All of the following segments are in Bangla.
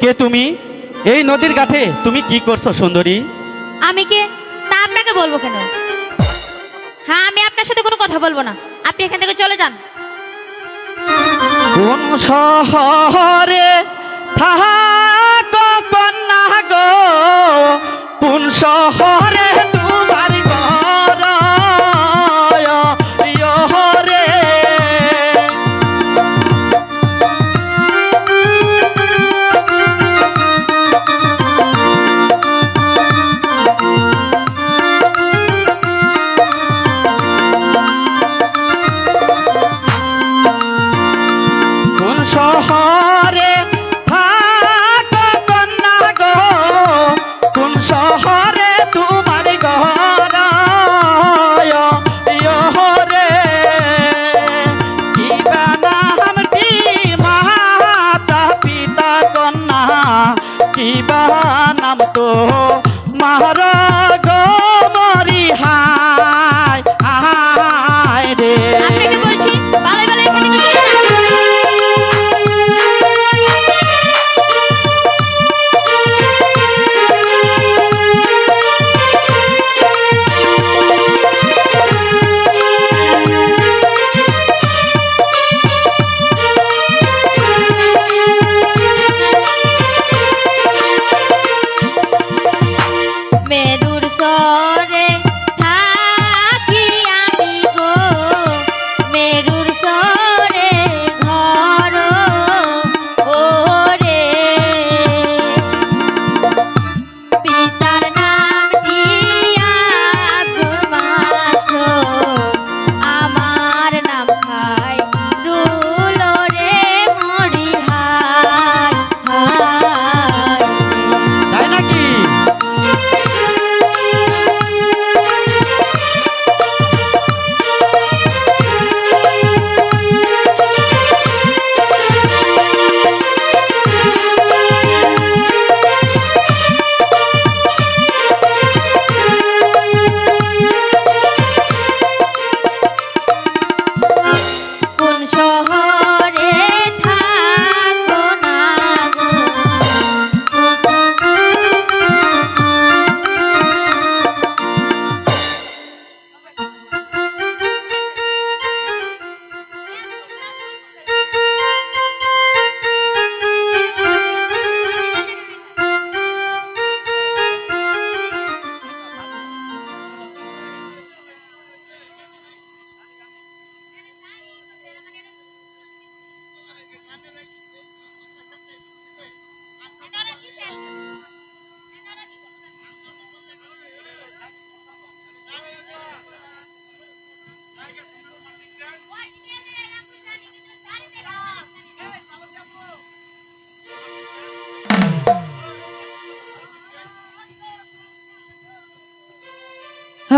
কে তুমি? এই নদীর কাঠে তুমি কি করছ সুন্দরী? আমি কে? তা আপনাকে বলব কেন? হ্যাঁ আমি আপনার সাথে কোনো কথা বলব না। আপনি এখান থেকে চলে যান। কোন শহরে থাকো শহরে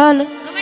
Dale. No.